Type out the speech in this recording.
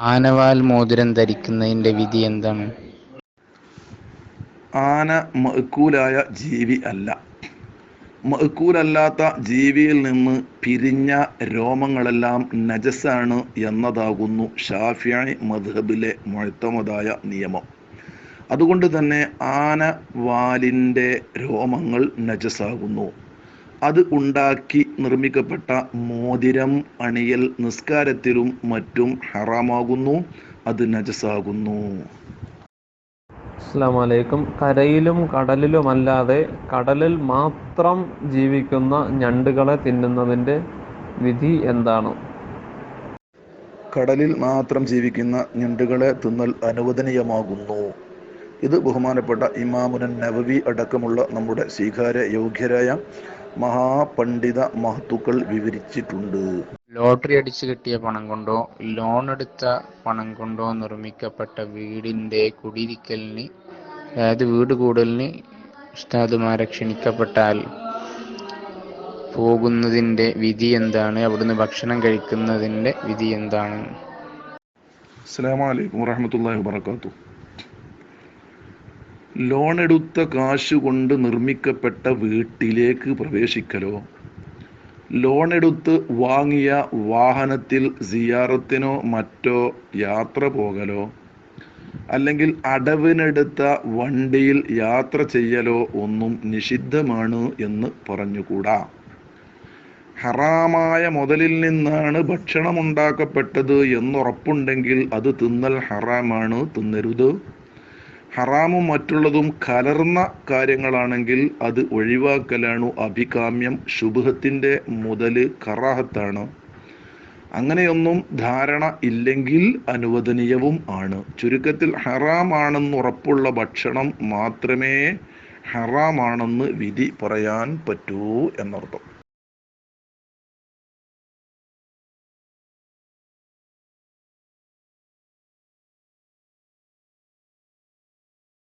ആനവാൽ മോതിരം ധരിക്കുന്നതിന്റെ വിധി എന്താണ്? ആന മഅ്കൂലായ ജീവി അല്ല. മഅ്കൂലല്ലാത്ത ജീവിയിൽ നിന്ന് പിരിഞ്ഞ രോമങ്ങളെല്ലാം നജസാണ് എന്നതാകുന്നു ഷാഫിയായി മദ്ഹബിലെ മുഴത്തമതായ നിയമം. അതുകൊണ്ട് തന്നെ ആന വാലിന്റെ രോമങ്ങൾ നജസാകുന്നു. അത് ഉണ്ടാക്കി നിർമ്മിക്കപ്പെട്ട മോതിരം അണിയൽ നിസ്കാരത്തിലും മറ്റും ഹറാമാകുന്നു. അത് നജസാകുന്നു. അസ്സാമലൈക്കും കരയിലും കരയിലും കടലിലുമല്ലാതെ കടലിൽ മാത്രം ജീവിക്കുന്ന ഞണ്ടുകളെ തിന്നുന്നതിന്റെ വിധി എന്താണ്? കടലിൽ മാത്രം ജീവിക്കുന്ന ഞണ്ടുകളെ തിന്നൽ അനുവദനീയമാകുന്നു. ഇത് ബഹുമാനപ്പെട്ട ഇമാമുനൻ നവവി അടക്കമുള്ള നമ്മുടെ സ്വീകാര്യ യോഗ്യരായ മഹാപണ്ഡിത മഹത്തുക്കൾ വിവരിച്ചിട്ടുണ്ട്. ലോട്ടറി അടിച്ചു കിട്ടിയ പണം കൊണ്ടോ ലോൺ എടുത്ത പണം കൊണ്ടോ നിർമ്മിക്കപ്പെട്ട വീടിന്റെ കുടിയിരിക്കലിന് അതായത് വീട് കൂടലിന് ഉസ്താദുമാരെ ക്ഷണിക്കപ്പെട്ടാൽ പോകുന്നതിന്റെ വിധി എന്താണ്? അവിടുന്ന് ഭക്ഷണം കഴിക്കുന്നതിന്റെ വിധി എന്താണ്? അസ്സലാമു അലൈക്കും വാഹമത്തല്ലാ വബറകാതുഹു. ലോൺ എടുത്ത കാശ് കൊണ്ട് നിർമ്മിക്കപ്പെട്ട വീട്ടിലേക്ക് പ്രവേശിക്കലോ? ലോൺ എടുത്ത് വാങ്ങിയ വാഹനത്തിൽ സിയാറത്തിനോ മറ്റോ യാത്ര പോകലോ? അല്ലെങ്കിൽ അടവിനെടുത്ത വണ്ടിയിൽ യാത്ര ചെയ്യലോ ഒന്നും നിഷിദ്ധമാണ് എന്ന് പറഞ്ഞുകൂടാ. ഹറാമായ മുതലിൽ നിന്നാണ് ഭക്ഷണം ഉണ്ടാക്കപ്പെട്ടത് എന്നുറപ്പുണ്ടെങ്കിൽ അത് തിന്നൽ ഹറാമാണ്. തിന്നരുത്. ഹറാമും മറ്റുള്ളതും കലർന്ന കാര്യങ്ങളാണെങ്കിൽ അത് ഒഴിവാക്കലാണു അഭികാമ്യം. ശുഭത്തിന്റെ മുതൽ കറാഹത്താണ്. അങ്ങനെയൊന്നും ധാരണ ഇല്ലെങ്കിൽ അനുവദനീയവും ആണ്. ചുരുക്കത്തിൽ ഹറാമാണെന്ന് ഉറപ്പുള്ള ഭക്ഷണം മാത്രമേ ഹറാമാണെന്ന് വിധി പറയാൻ പറ്റൂ എന്നർത്ഥം.